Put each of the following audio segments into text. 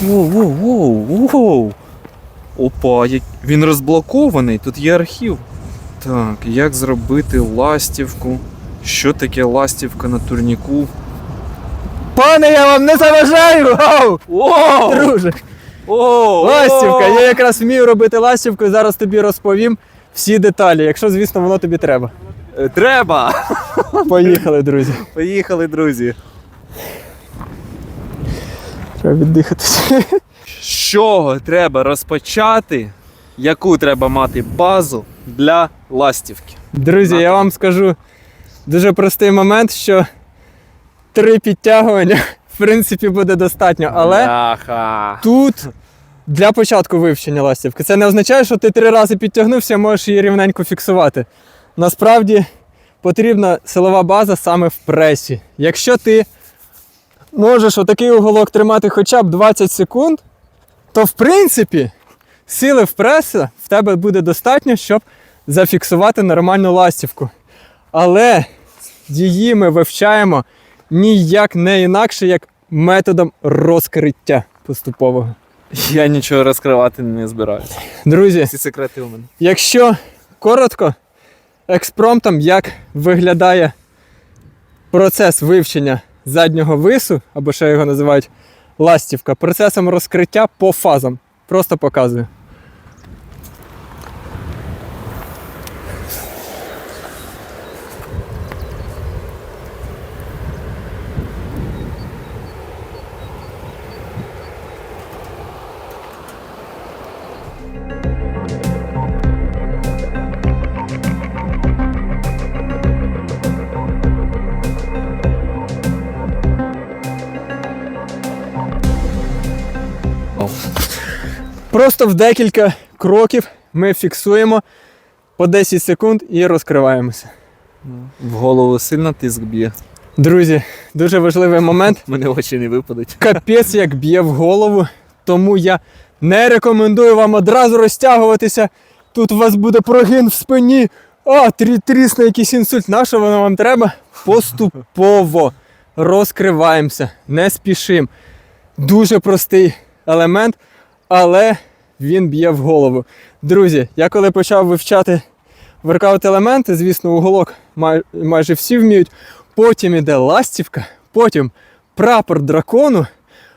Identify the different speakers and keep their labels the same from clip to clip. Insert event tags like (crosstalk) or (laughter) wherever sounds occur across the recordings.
Speaker 1: Воу, воу, воу, воу. Опа, як- він розблокований, тут є архів. Так, як зробити ластівку? Що таке ластівка на турніку?
Speaker 2: Пане, я вам не заважаю! Ау!
Speaker 1: О!
Speaker 2: Друже!
Speaker 1: О!
Speaker 2: Ластівка! Я якраз вмію робити ластівку і зараз тобі розповім всі деталі, якщо, звісно, воно тобі треба.
Speaker 1: Е, Треба!
Speaker 2: Поїхали, друзі.
Speaker 1: Поїхали, друзі.
Speaker 2: Треба віддихатися.
Speaker 1: З чого треба розпочати? Яку треба мати базу для ластівки?
Speaker 2: Друзі, я вам скажу дуже простий момент, що три підтягування, в принципі, буде достатньо. Але
Speaker 1: Бляха.
Speaker 2: тут для початку вивчення ластівки. Це не означає, що ти три рази підтягнувся, можеш її рівненько фіксувати. Насправді потрібна силова база саме в пресі. Якщо ти можеш отакий уголок тримати хоча б 20 секунд, то в принципі сили в преса в тебе буде достатньо, щоб зафіксувати нормальну ластівку. Але її ми вивчаємо ніяк не інакше, як методом розкриття поступового.
Speaker 1: Я нічого розкривати не збираюся.
Speaker 2: Друзі,
Speaker 1: Всі секрети у мене.
Speaker 2: якщо коротко, експромтом, як виглядає процес вивчення заднього вису, або ще його називають ластівка, процесом розкриття по фазам. Просто показую. Просто в декілька кроків ми фіксуємо по 10 секунд і розкриваємося.
Speaker 1: В голову сильно тиск б'є.
Speaker 2: Друзі, дуже важливий момент. (laughs)
Speaker 1: Мене очі не випадуть.
Speaker 2: Капець як б'є в голову, тому я не рекомендую вам одразу розтягуватися. Тут у вас буде прогин в спині. А, трі трісне якийсь інсульт. На що воно вам треба? Поступово розкриваємося, не спішимо. Дуже простий елемент, але він б'є в голову. Друзі, я коли почав вивчати воркаут елементи, звісно, уголок май, майже всі вміють. Потім іде ластівка, потім прапор дракону,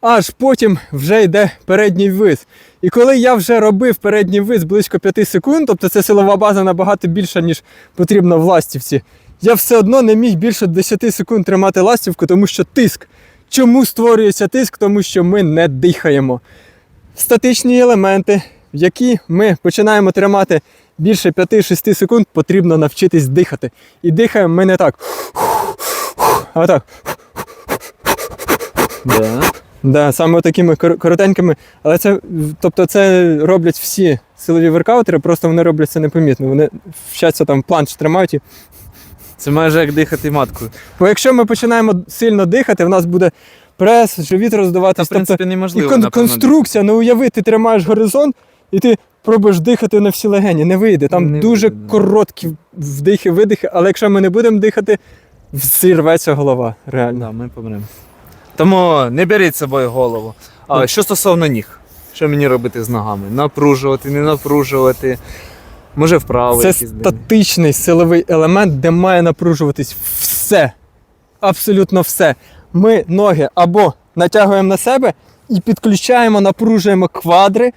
Speaker 2: аж потім вже йде передній вис. І коли я вже робив передній вис близько 5 секунд, тобто це силова база набагато більша, ніж потрібно в ластівці, я все одно не міг більше 10 секунд тримати ластівку, тому що тиск. Чому створюється тиск? Тому що ми не дихаємо. Статичні елементи, які ми починаємо тримати більше 5-6 секунд, потрібно навчитись дихати. І дихаємо ми не так. А так.
Speaker 1: Да.
Speaker 2: Да, саме такими коротенькими. Але це, тобто це роблять всі силові воркаутери, просто вони роблять це непомітно. Вони вчаться там планч тримають. І...
Speaker 1: Це майже як дихати маткою.
Speaker 2: Бо якщо ми починаємо сильно дихати, в нас буде прес, живіт
Speaker 1: Та, в принципі,
Speaker 2: тобто, і кон- конструкція, ну уяви, ти тримаєш горизонт і ти пробуєш дихати на всі легені. Не вийде. Там
Speaker 1: Не
Speaker 2: дуже
Speaker 1: вийде,
Speaker 2: короткі вдихи, видихи, але якщо ми не будемо дихати, зірветься голова. Реально.
Speaker 1: Да, ми помремо. Тому не беріть з собою голову. А що стосовно ніг? Що мені робити з ногами? Напружувати, не напружувати. Може вправо
Speaker 2: Це
Speaker 1: якісь.
Speaker 2: статичний силовий елемент, де має напружуватись все. Абсолютно все. Ми ноги або натягуємо на себе і підключаємо, напружуємо квадри,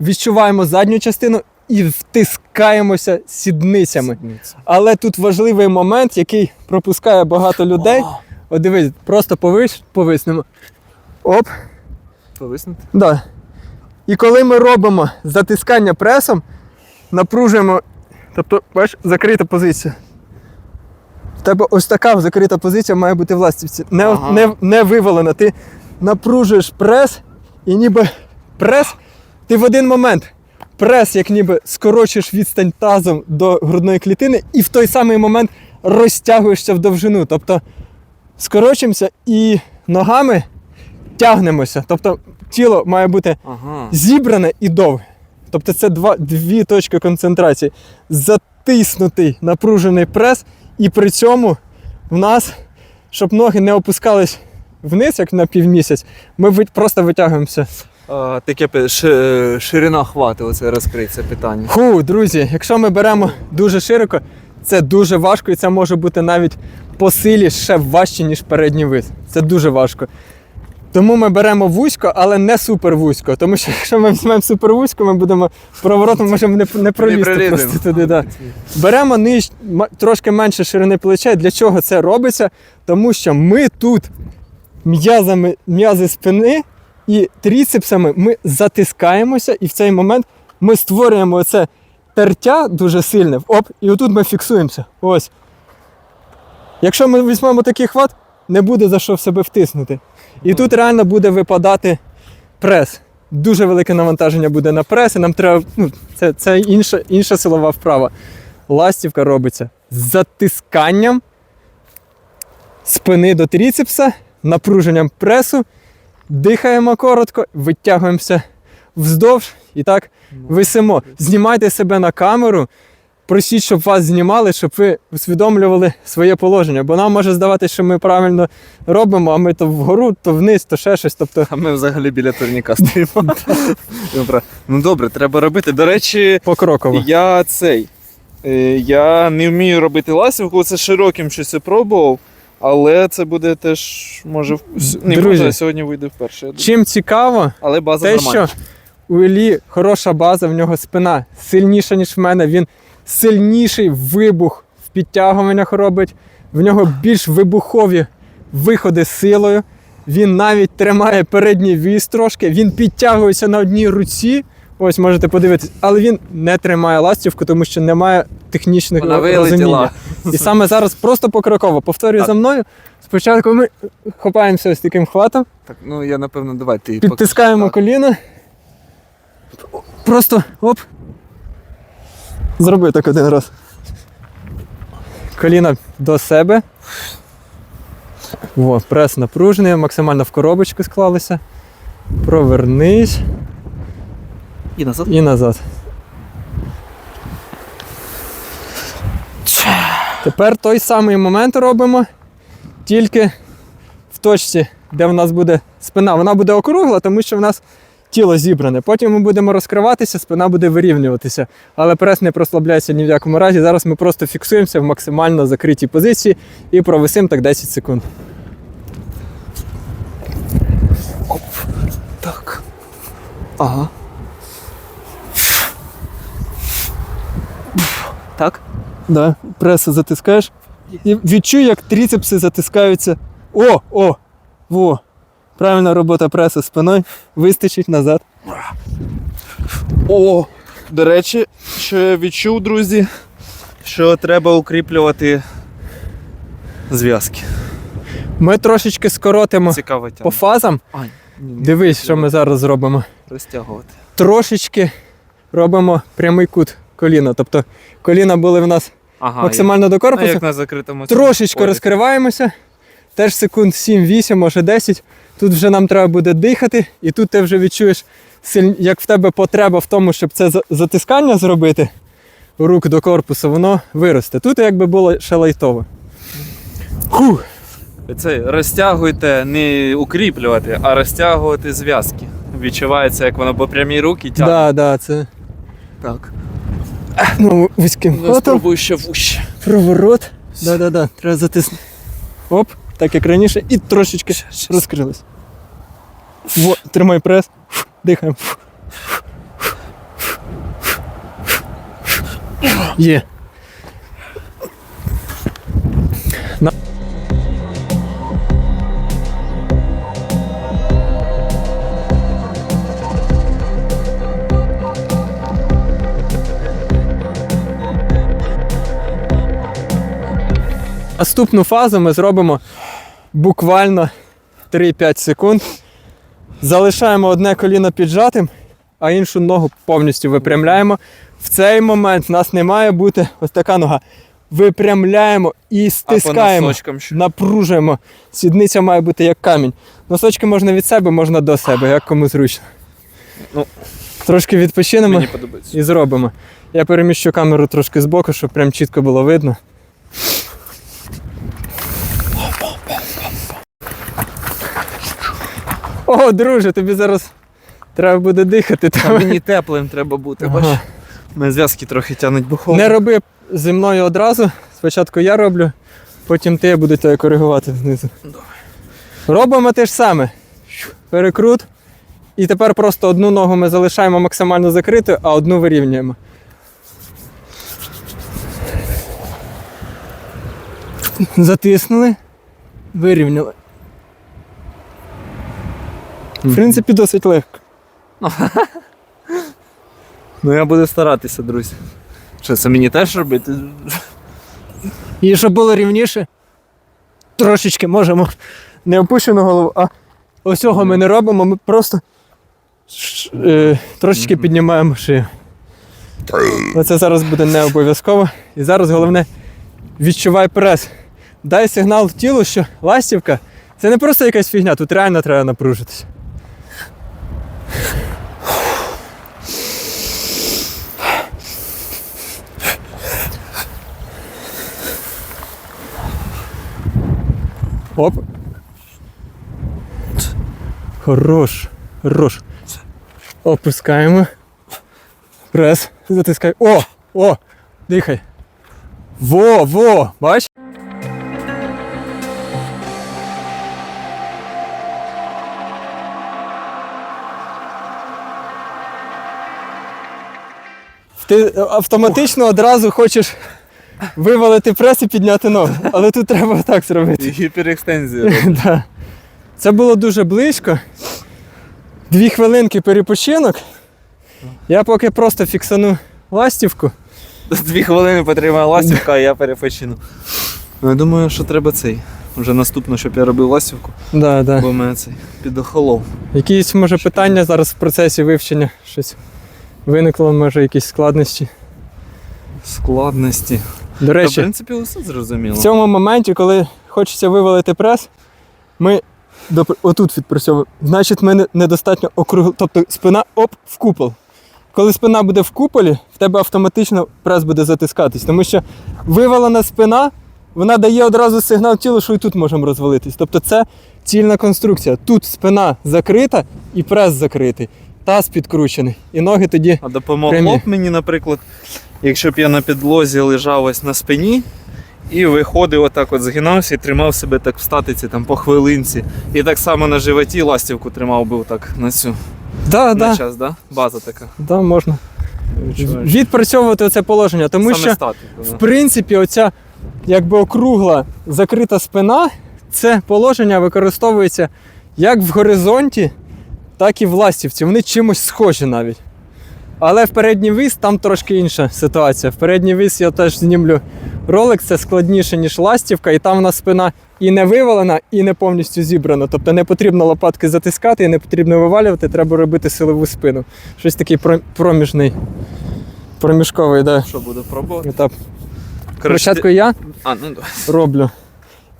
Speaker 2: відчуваємо задню частину і втискаємося сідницями.
Speaker 1: Сідниця.
Speaker 2: Але тут важливий момент, який пропускає багато людей.
Speaker 1: О,
Speaker 2: От дивись, просто повис, повиснемо. Оп,
Speaker 1: Повиснути?
Speaker 2: Да. І коли ми робимо затискання пресом, напружуємо, тобто, бачиш, закрита позиція. В тебе ось така закрита позиція має бути в ластівці. Не,
Speaker 1: Ага.
Speaker 2: не, не вивалена. Ти напружуєш прес і ніби прес, ти в один момент прес, як ніби скорочуєш відстань тазом до грудної клітини, і в той самий момент розтягуєшся в довжину. Тобто скорочуємося і ногами тягнемося. Тобто тіло має бути
Speaker 1: Ага.
Speaker 2: зібране і довге. Тобто це два, дві точки концентрації. Затиснутий напружений прес, і при цьому в нас, щоб ноги не опускались вниз, як на півмісяць, ми ви- просто витягуємося
Speaker 1: А, таке ши- ширина хвату, оце розкрить це питання.
Speaker 2: Ху, друзі, якщо ми беремо дуже широко, це дуже важко і це може бути навіть по силі ще важче, ніж передній вид. Це дуже важко. Тому ми беремо вузько, але не супер вузько. Тому що якщо ми візьмемо супер вузько, ми будемо поворотом можемо не, не пролізти просто туди. Да. Беремо ниж, трошки менше ширини плечей. Для чого це робиться? Тому що ми тут м'язами, м'язи спини і тріцепсами ми затискаємося, і в цей момент ми створюємо це тертя дуже сильне. Оп, і отут ми фіксуємося. Ось. Якщо ми візьмемо такий хват, не буде за що в себе втиснути. І тут реально буде випадати прес. Дуже велике навантаження буде на прес, і нам треба. Ну, це це інша, інша силова вправа. Ластівка робиться з затисканням спини до тріцепса, напруженням пресу, дихаємо коротко, витягуємося вздовж і так висимо. Знімайте себе на камеру, просіть, щоб вас знімали, щоб ви усвідомлювали своє положення. Бо нам може здаватися, що ми правильно робимо, а ми то вгору, то вниз, то ще щось. Тобто
Speaker 1: А ми взагалі біля турніка (laughs) стоїмо. Добре. Ну добре, треба робити. До речі,
Speaker 2: покроково.
Speaker 1: я цей. е, Я не вмію робити ласівку, це широким щось пробував, але це буде теж, може, не
Speaker 2: Друзі.
Speaker 1: може, сьогодні вийде вперше.
Speaker 2: Чим цікаво,
Speaker 1: Але база
Speaker 2: те,
Speaker 1: нормальна.
Speaker 2: що у Іллі хороша база, в нього спина сильніша, ніж в мене. Він сильніший вибух в підтягуваннях робить, в нього більш вибухові виходи з силою. Він навіть тримає передній віз трошки, він підтягується на одній руці. Ось можете подивитись, але він не тримає ластівку, тому що немає технічних
Speaker 1: Вона
Speaker 2: розуміння. І саме зараз просто покроково. Повторюю
Speaker 1: А-
Speaker 2: за мною. Спочатку ми хопаємося ось таким хватом.
Speaker 1: Так, ну я напевно, давай ти.
Speaker 2: Підтискаємо коліна. Просто оп. Зроби так один раз. Коліна до себе. О, прес напружений, максимально в коробочку склалися. Провернись
Speaker 1: І назад.
Speaker 2: і назад. Тепер той самий момент робимо, тільки в точці, де в нас буде спина. Вона буде округла, тому що в нас тіло зібране. Потім ми будемо розкриватися, спина буде вирівнюватися. Але прес не прослабляється ні в якому разі. Зараз ми просто фіксуємося в максимально закритій позиції і провисимо так 10 секунд.
Speaker 1: Оп, Так. Ага. Так?
Speaker 2: Да, прес затискаєш. І відчуй, як тріцепси затискаються. О, о! Во! Правильна робота преса спиною. Вистачить назад.
Speaker 1: О, до речі, що я відчув, друзі, що треба укріплювати зв'язки.
Speaker 2: Ми трошечки скоротимо
Speaker 1: Цікаво
Speaker 2: по фазам.
Speaker 1: Ай, ні, ні,
Speaker 2: Дивись, що ми зараз зробимо.
Speaker 1: розтягувати.
Speaker 2: Трошечки робимо прямий кут коліна. Тобто коліна були в нас
Speaker 1: Ага,
Speaker 2: максимально до
Speaker 1: як, а
Speaker 2: корпусу.
Speaker 1: як на закритому
Speaker 2: Трошечки
Speaker 1: полі.
Speaker 2: розкриваємося. Теж секунд 7-8, може 10. Тут вже нам треба буде дихати, і тут ти вже відчуєш, як в тебе потреба в тому, щоб це затискання зробити рук до корпусу, воно виросте. Тут якби було ще лайтово. Фух.
Speaker 1: Це розтягуйте, не укріплювати, а розтягувати зв'язки. Відчувається, як воно по прямій руки тягне.
Speaker 2: Да, да, це
Speaker 1: Так.
Speaker 2: ну, вузьким
Speaker 1: Ну, спробую ще вуще.
Speaker 2: Проворот. Да, да, да. Треба затиснути. Оп, так як раніше, і трошечки розкрились. Во, тримай прес. Дихаємо. Є. На- Наступну фазу ми зробимо буквально 3-5 секунд. Залишаємо одне коліно піджатим, а іншу ногу повністю випрямляємо. В цей момент в нас не має бути ось така нога. Випрямляємо і стискаємо, напружуємо. Сідниця має бути як камінь. Носочки можна від себе, можна до себе, як кому зручно.
Speaker 1: Ну,
Speaker 2: Трошки відпочинемо і зробимо. Я переміщу камеру трошки збоку, щоб прям чітко було видно. О, друже, тобі зараз треба буде дихати.
Speaker 1: А
Speaker 2: Там.
Speaker 1: мені теплим треба бути,
Speaker 2: Ага.
Speaker 1: бачиш? Мене зв'язки трохи тянуть холодно.
Speaker 2: Не роби зі мною одразу. Спочатку я роблю, потім ти я буду тебе коригувати знизу. Робимо те ж саме. Перекрут. І тепер просто одну ногу ми залишаємо максимально закритою, а одну вирівнюємо. Затиснули, вирівняли. В принципі, досить легко. (laughs)
Speaker 1: Ну я буду старатися, друзі. Що, це мені теж робити?
Speaker 2: І щоб було рівніше, трошечки можемо не опущену голову, а ось цього ми не робимо, ми просто ш- е, трошечки піднімаємо шию. Оце зараз буде не обов'язково. І зараз головне відчувай прес. Дай сигнал тілу, що ластівка це не просто якась фігня, тут реально треба напружитися. Оп. Хорош. Хорош. Опускаємо. Прес. Затискай. О! О! Дихай. Во, во! Бач? Ти автоматично одразу хочеш вивалити прес і підняти ногу. Але тут треба так зробити.
Speaker 1: Гіперекстензія. (laughs)
Speaker 2: Да. Це було дуже близько. Дві хвилинки перепочинок. Я поки просто фіксану ластівку.
Speaker 1: Дві хвилини потримає ластівка, а я перепочину. Ну, я думаю, що треба цей. Вже наступно, щоб я робив ластівку,
Speaker 2: Да, да.
Speaker 1: бо в мене цей підохолов.
Speaker 2: Якісь, може, питання зараз в процесі вивчення щось виникло, може, якісь складності.
Speaker 1: Складності.
Speaker 2: До
Speaker 1: Та, в принципі, усе зрозуміло.
Speaker 2: в цьому моменті, коли хочеться вивалити прес, ми доп- отут відпрацьовуємо. Значить, ми недостатньо округли. Тобто спина оп в купол. Коли спина буде в куполі, в тебе автоматично прес буде затискатись. Тому що вивалена спина, вона дає одразу сигнал тілу, що і тут можемо розвалитись. Тобто це цільна конструкція. Тут спина закрита і прес закритий, таз підкручений. І ноги тоді.
Speaker 1: А допомогло б мені, наприклад, якщо б я на підлозі лежав ось на спині і виходив отак от згинався і тримав себе так в статиці там по хвилинці. І так само на животі ластівку тримав би отак на цю
Speaker 2: Да,
Speaker 1: на
Speaker 2: да,
Speaker 1: час, да? База така.
Speaker 2: да, можна
Speaker 1: Відчуваєш?
Speaker 2: відпрацьовувати це положення, тому
Speaker 1: Саме
Speaker 2: що.
Speaker 1: статику, да.
Speaker 2: В принципі, оця якби округла закрита спина, це положення використовується як в горизонті, так і в ластівці. Вони чимось схожі навіть. Але в передній віз там трошки інша ситуація. В передній віз я теж знімлю ролик, це складніше, ніж ластівка, і там у нас спина і не вивалена, і не повністю зібрана. Тобто не потрібно лопатки затискати, і не потрібно вивалювати, треба робити силову спину. Щось такий проміжний, проміжковий да,
Speaker 1: Що буду пробувати?
Speaker 2: етап. Спочатку
Speaker 1: ти-
Speaker 2: я
Speaker 1: А, ну
Speaker 2: роблю.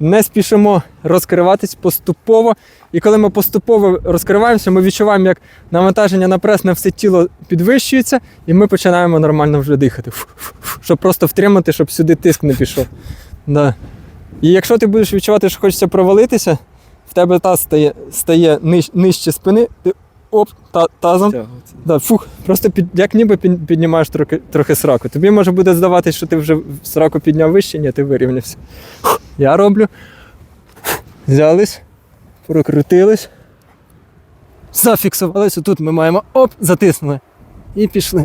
Speaker 2: Не спішимо розкриватись поступово. І коли ми поступово розкриваємося, ми відчуваємо, як навантаження на прес на все тіло підвищується, і ми починаємо нормально вже дихати. Фу-фу-фу. Щоб просто втримати, щоб сюди тиск не пішов. Да. І якщо ти будеш відчувати, що хочеться провалитися, в тебе таз стає, стає ниж, нижче спини, ти оп, та, тазом Да, фух, просто під, як ніби піднімаєш трохи, трохи сраку. Тобі може буде здаватись, що ти вже сраку підняв вище, ні, ти вирівнявся. Я роблю. Взялись, прокрутились. Зафіксувались. Тут ми маємо оп, затиснули. І пішли.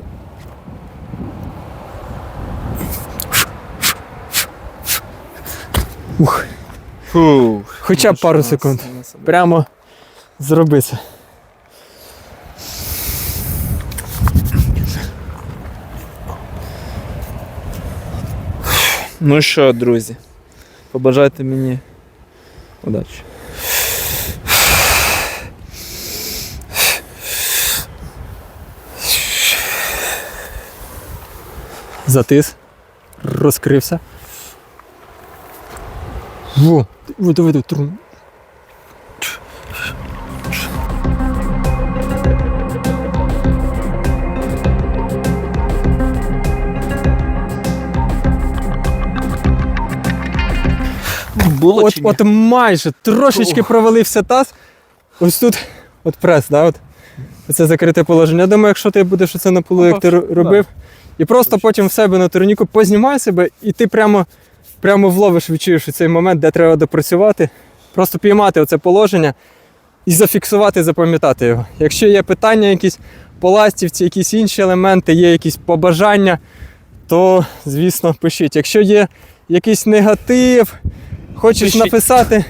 Speaker 2: Ух,
Speaker 1: Фу.
Speaker 2: хоча б пару секунд. Прямо зроби
Speaker 1: Ну що, друзі, побажайте мені удачі.
Speaker 2: Затис. Розкрився. Во, во, давай, давай,
Speaker 1: Було
Speaker 2: От,
Speaker 1: чи ні?
Speaker 2: от майже трошечки провалився таз. Ось тут, от прес, да, от. Оце закрите положення. Я думаю, якщо ти будеш оце на полу, як ти робив, і просто потім в себе на турніку познімай себе, і ти прямо, прямо вловиш, відчуєш цей момент, де треба допрацювати. Просто піймати оце положення і зафіксувати, запам'ятати його. Якщо є питання якісь по ластівці, якісь інші елементи, є якісь побажання, то, звісно, пишіть. Якщо є якийсь негатив, хочеш
Speaker 1: Пишіть.
Speaker 2: написати.